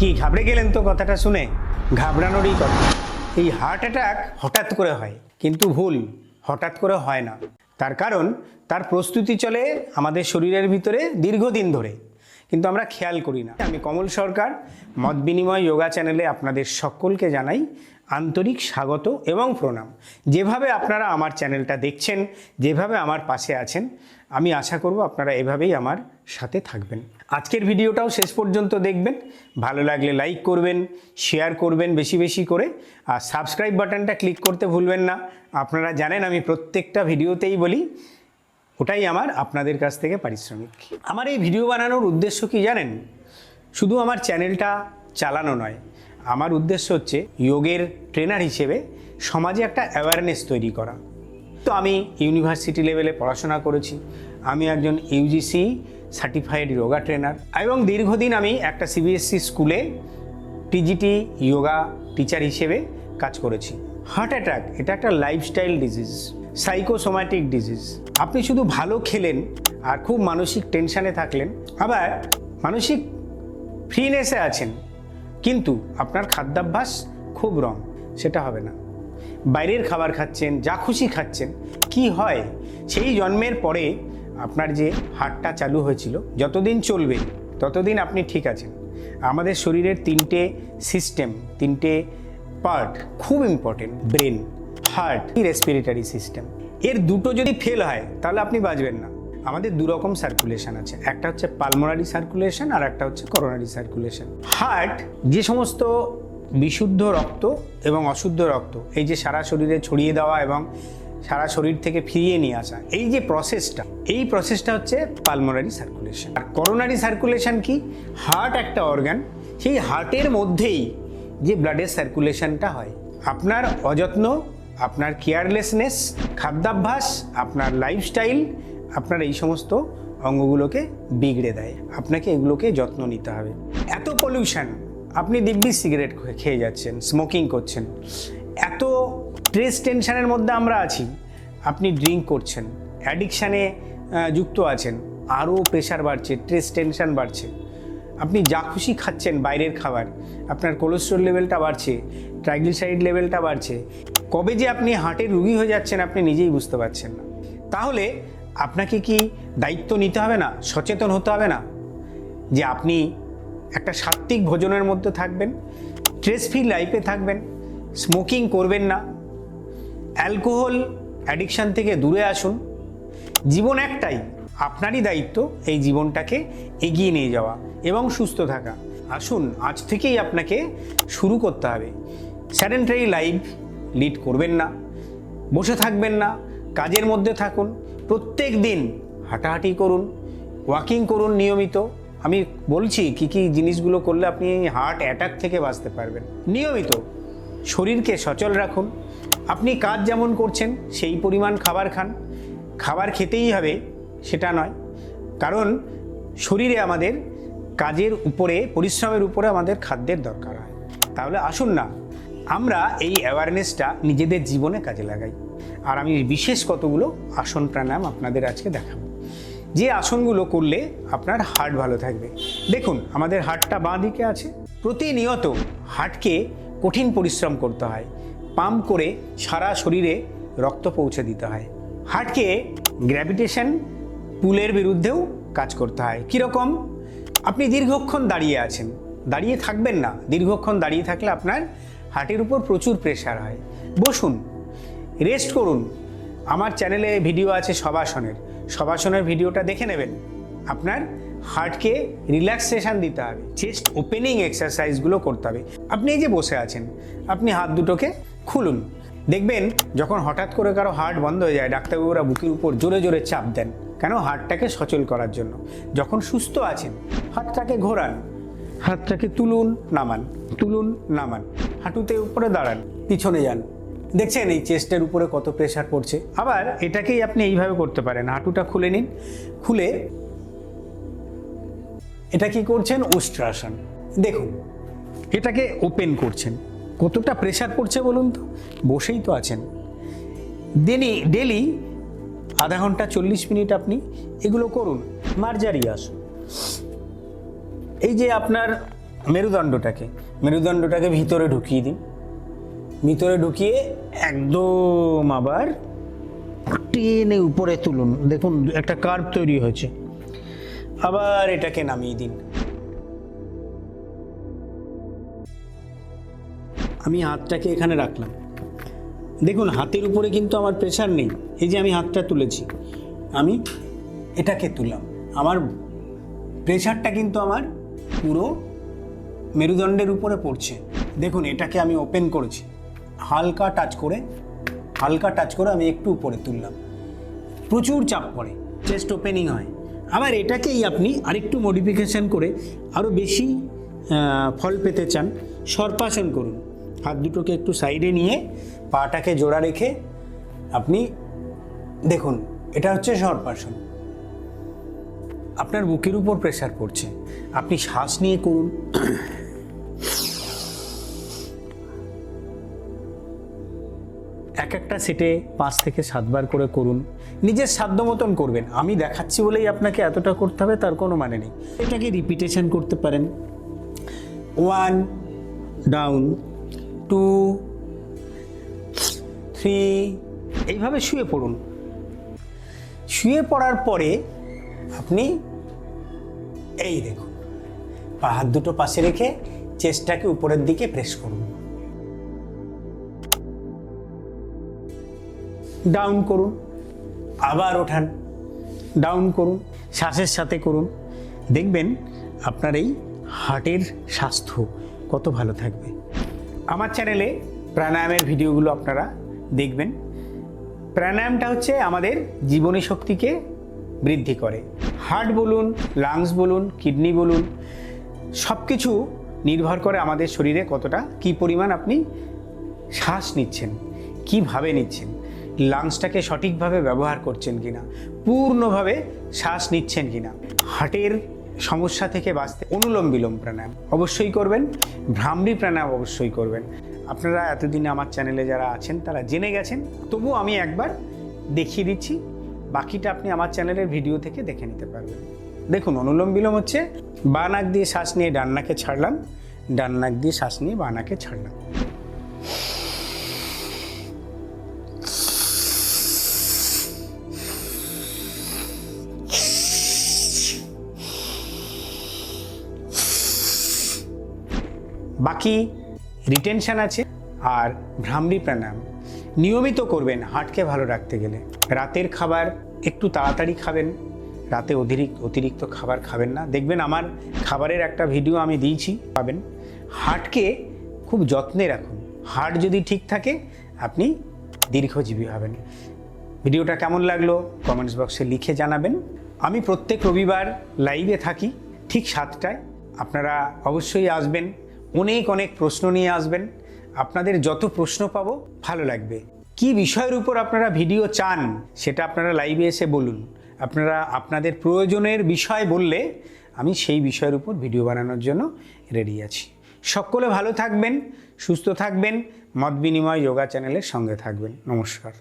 কি ঘাবড়ে গেলেন তো কথাটা শুনে? ঘাবড়ানোরই কথা। এই হার্ট অ্যাটাক হঠাৎ করে হয়, কিন্তু ভুল, হঠাৎ করে হয় না। তার কারণ, তার প্রস্তুতি চলে আমাদের শরীরের ভিতরে দীর্ঘদিন ধরে। কিন্তু আমরা খেয়াল করি না। আমি কমল সরকার, মত বিনিময় যোগা চ্যানেলে আপনাদের সকলকে জানাই আন্তরিক স্বাগত এবং প্রণাম। যেভাবে আপনারা আমার চ্যানেলটা দেখছেন, যেভাবে আমার পাশে আছেন আমি আশা করব আপনারা এভাবেই আমার সাথে থাকবেন। আজকের ভিডিওটাও শেষ পর্যন্ত দেখবেন। ভালো লাগলে লাইক করবেন শেয়ার করবেন বেশি বেশি করে। আর সাবস্ক্রাইব বাটনটা ক্লিক করতে ভুলবেন না। আপনারা জানেন আমি প্রত্যেকটা ভিডিওতেই বলি, ওটাই আমার আপনাদের কাছ থেকে পারিশ্রমিক। আমার এই ভিডিও বানানোর উদ্দেশ্য কি জানেন? শুধু আমার চ্যানেলটা চালানো নয়, আমার উদ্দেশ্য হচ্ছে, যোগের ট্রেনার হিসেবে সমাজে একটা অ্যাওয়ারনেস তৈরি করা। তো আমি ইউনিভার্সিটি লেভেলে পড়াশোনা করেছি। আমি একজন ইউজিসি সার্টিফাইড যোগা ট্রেনার এবং দীর্ঘদিন আমি একটা সিবিএসসি স্কুলে টিজিটি যোগা টিচার হিসেবে কাজ করেছি। হার্ট অ্যাটাক এটা একটা লাইফস্টাইল ডিজিজ সাইকোসোম্যাটিক ডিজিজ আপনি শুধু ভালো খেলেন আর খুব মানসিক টেনশানে থাকলেন, আবার মানসিক ফ্রিনেসে আছেন, কিন্তু আপনার খাদ্যাভ্যাস খুব রং সেটা হবে না। বাইরের খাবার খাচ্ছেন, যা খুশি খাচ্ছেন, কি হয়? সেই জন্মের পরে আপনার যে হার্টটা চালু হয়েছিল, যতদিন চলবে, ততদিন আপনি ঠিক আছেন। আমাদের শরীরের তিনটে সিস্টেম তিনটে পার্ট খুব important brain heart respiratory system এর দুটো যদি ফেল হয়, তাহলে আপনি বাঁচবেন না। আমাদের দু রকম সার্কুলেশন আছে। একটা হচ্ছে পালমোনারি সার্কুলেশন আর একটা হচ্ছে করোনারি সার্কুলেশন হার্ট যে সমস্ত বিশুদ্ধ রক্ত এবং অশুদ্ধ রক্ত, এই যে সারা শরীরে ছড়িয়ে দেওয়া এবং সারা শরীর থেকে ফিরিয়ে নিয়ে আসা, এই যে প্রসেসটা এই প্রসেসটা হচ্ছে পালমোনারি সার্কুলেশন আর করোনারি সার্কুলেশন কি? হার্ট একটা অর্গান সেই হার্টের মধ্যেই যে ব্লাডের সার্কুলেশনটা হয়। আপনার অযত্ন, আপনার কেয়ারলেসনেস খাদ্যাভ্যাস, আপনার লাইফস্টাইল আপনার এই সমস্ত অঙ্গগুলোকে বিগড়ে দেয়। আপনাকে এগুলোকে যত্ন নিতে হবে। এত পলিউশন আপনি দিব্যি সিগারেট খেয়ে যাচ্ছেন স্মোকিং করছেন। এত স্ট্রেস টেনশানের মধ্যে আমরা আছি, আপনি ড্রিঙ্ক করছেন অ্যাডিকশানে যুক্ত আছেন আরও প্রেশার বাড়ছে স্ট্রেস টেনশান বাড়ছে। আপনি যা খুশি খাচ্ছেন, বাইরের খাবার, আপনার কোলেস্ট্রল লেভেলটা বাড়ছে ট্রাইগ্লিসাইড লেভেলটা বাড়ছে। কবে যে আপনি হার্টের রুগী হয়ে যাচ্ছেন, আপনি নিজেই বুঝতে পারছেন না। তাহলে আপনাকে কি দায়িত্ব নিতে হবে না? সচেতন হতে হবে না? যে আপনি একটা সাত্ত্বিক ভোজনের মধ্যে থাকবেন স্ট্রেস ফ্রি লাইফে থাকবেন স্মোকিং করবেন না অ্যালকোহল অ্যাডিকশান থেকে দূরে আসুন, জীবন একটাই, আপনারই দায়িত্ব এই জীবনটাকে এগিয়ে নিয়ে যাওয়া এবং সুস্থ থাকা। আসুন, আজ থেকেই আপনাকে শুরু করতে হবে। স্যাডেন্টারি লাইফ লিড করবেন না, বসে থাকবেন না, কাজের মধ্যে থাকুন, প্রত্যেক দিন হাঁটাহাঁটি করুন ওয়াকিং করুন নিয়মিত আমি বলছি, কি কি জিনিসগুলো করলে আপনি হার্ট অ্যাটাক থেকে বাঁচতে পারবেন? নিয়মিত শরীরকে সচল রাখুন। আপনি কাজ যেমন করছেন, সেই পরিমাণ খাবার খান। খাবার খেতেই হবে, সেটা নয়। কারণ শরীরে আমাদের কাজের উপরে, পরিশ্রমের উপরে আমাদের খাদ্যের দরকার হয়। তাহলে আসুন না, আমরা এই অ্যাওয়ারনেসটা নিজেদের জীবনে কাজে লাগাই। আর আমি বিশেষ কতগুলো আসন প্রাণায়াম আপনাদের আজকে দেখাবো। যে আসনগুলো করলে আপনার হার্ট ভালো থাকবে। দেখুন, আমাদের হার্টটা বাঁ দিকে আছে। প্রতিনিয়ত হার্টকে কঠিন পরিশ্রম করতে হয়। পাম্প করে সারা শরীরে রক্ত পৌঁছে দিতে হয়। হার্টকে গ্র্যাভিটেশন পুলের বিরুদ্ধেও কাজ করতে হয়। কীরকম? আপনি দীর্ঘক্ষণ দাঁড়িয়ে আছেন। দাঁড়িয়ে থাকবেন না। দীর্ঘক্ষণ দাঁড়িয়ে থাকলে আপনার হার্টের উপর প্রচুর প্রেশার হয়। বসুন, রেস্ট করুন। আমার চ্যানেলে ভিডিও আছে সবাসনের সবাসনের ভিডিওটা দেখে নেবেন। আপনার হার্টকে রিল্যাক্সেশন দিতে হবে চেস্ট ওপেনিং এক্সারসাইজগুলো করতে হবে। আপনি এই যে বসে আছেন, আপনি হাত দুটোকে খুলুন। দেখবেন যখন হঠাৎ করে কারও হার্ট বন্ধ হয়ে যায়, ডাক্তারবাবুরা বুকের উপর জোরে জোরে চাপ দেন, কেন? হার্টটাকে সচল করার জন্য। যখন সুস্থ আছেন হাতটাকে ঘোরান হাতটাকে তুলুন, নামান তুলুন, নামান। হাঁটুতে উপরে দাঁড়ান, পিছনে যান। দেখছেন এই চেস্টের উপরে কত প্রেশার পড়ছে। আবার এটাকেই আপনি এইভাবে করতে পারেন। হাঁটুটা খুলে নিন। খুলে এটা কি করছেন? উষ্ট্রাসন দেখুন, এটাকে ওপেন করছেন। কতটা প্রেশার পড়ছে বলুন তো? বসেই তো আছেন। ডেলি ডেলি আধা ঘণ্টা চল্লিশ মিনিট আপনি এগুলো করুন। মার্জারি আসুন। এই যে আপনার মেরুদণ্ডটাকে মেরুদণ্ডটাকে ভিতরে ঢুকিয়ে দিন। ভিতরে ঢুকিয়ে একদম আবার টেনে উপরে তুলুন। দেখুন, একটা কার্ভ তৈরি হয়েছে। আবার এটাকে নামিয়ে দিন। আমি হাতটাকে এখানে রাখলাম। দেখুন, হাতের উপরে কিন্তু আমার প্রেশার নেই। এই যে আমি হাতটা তুলেছি, আমি এটাকে তুললাম। আমার প্রেশারটা কিন্তু আমার পুরো মেরুদণ্ডের উপরে পড়ছে। দেখুন, এটাকে আমি ওপেন করেছি। হালকা টাচ করে, হালকা টাচ করে আমি একটু উপরে তুললাম। প্রচুর চাপ পড়ে চেস্ট ওপেনিং হয়। আবার এটাকেই আপনি আরেকটু মডিফিকেশন করে আরও বেশি ফল পেতে চান, সর্পাসন করুন। হাত দুটোকে একটু সাইডে নিয়ে পাটাকে জোড়া রেখে আপনি দেখুন, এটা হচ্ছে সর্পাসন। আপনার বুকের উপর প্রেশার পড়ছে। আপনি শ্বাস নিয়ে করুন। একটা সেটে পাঁচ থেকে সাতবার করে করুন। নিজের সাধ্য মতন করবেন। আমি দেখাচ্ছি বলেই আপনাকে এতটা করতে হবে, তার কোনো মানে নেই। এটাকে রিপিটেশন করতে পারেন। ওয়ান ডাউন টু থ্রি এইভাবে শুয়ে পড়ুন। শুয়ে পড়ার পরে আপনি, এই দেখুন, পা হাত দুটো পাশে রেখে চেস্টটাকে উপরের দিকে প্রেস করুন। ডাউন করুন, আবার ওঠান ডাউন করুন, শ্বাসের সাথে করুন। দেখবেন আপনার এই হার্টের স্বাস্থ্য কত ভালো থাকবে। আমার চ্যানেলে প্রাণায়ামের ভিডিওগুলো আপনারা দেখবেন। প্রাণায়ামটা হচ্ছে আমাদের জীবনী শক্তিকে বৃদ্ধি করে। হার্ট বলুন লাংস বলুন কিডনি বলুন সব কিছু নির্ভর করে আমাদের শরীরে কতটা, কি পরিমাণ আপনি শ্বাস নিচ্ছেন, কীভাবে নিচ্ছেন। লাংসটাকে সঠিকভাবে ব্যবহার করছেন কিনা, পূর্ণভাবে শ্বাস নিচ্ছেন কিনা, হার্টের সমস্যা থেকে বাঁচতে অনুলোম বিলোম প্রাণায়াম অবশ্যই করবেন, ভ্রামরি প্রাণায়াম অবশ্যই করবেন। আপনারা এতদিনে আমার চ্যানেলে যারা আছেন, তারা জেনে গেছেন তবু আমি একবার দেখিয়ে দিচ্ছি, বাকিটা আপনি আমার চ্যানেলের ভিডিও থেকে দেখে নিতে পারবেন। দেখুন, অনুলোম বিলোম হচ্ছে বা নাক দিয়ে শ্বাস নিয়ে ডান নাকে ছাড়লাম, ডান নাক দিয়ে শ্বাস নিয়ে বা নাকে ছাড়লাম। বাকি রিটেনশন আছে আর ভ্রামরি প্রাণায়াম। নিয়মিত করবেন হার্টকে ভালো রাখতে গেলে। রাতের খাবার একটু তাড়াতাড়ি খাবেন, রাতে অতিরিক্ত অতিরিক্ত খাবার খাবেন না। দেখবেন আমার খাবারের একটা ভিডিও আমি দিয়েছি, পাবেন। হার্টকে খুব যত্নে রাখুন। হার্ট যদি ঠিক থাকে, আপনি দীর্ঘজীবী হবেন। ভিডিওটা কেমন লাগল কমেন্টস বক্সে লিখে জানাবেন। আমি প্রত্যেক রবিবার লাইভে থাকি, ঠিক সাতটায়। আপনারা অবশ্যই আসবেন। অনেক অনেক প্রশ্ন নিয়ে আসবেন। আপনাদের যত প্রশ্ন পাবো, ভালো লাগবে। কি বিষয়ের উপর আপনারা ভিডিও চান, সেটা আপনারা লাইভে এসে বলুন। আপনারা আপনাদের প্রয়োজনের বিষয় বললে আমি সেই বিষয়ের উপর ভিডিও বানানোর জন্য রেডি আছি। সকলে ভালো থাকবেন, সুস্থ থাকবেন, মত বিনিময় যোগা চ্যানেলের সঙ্গে থাকবেন। নমস্কার।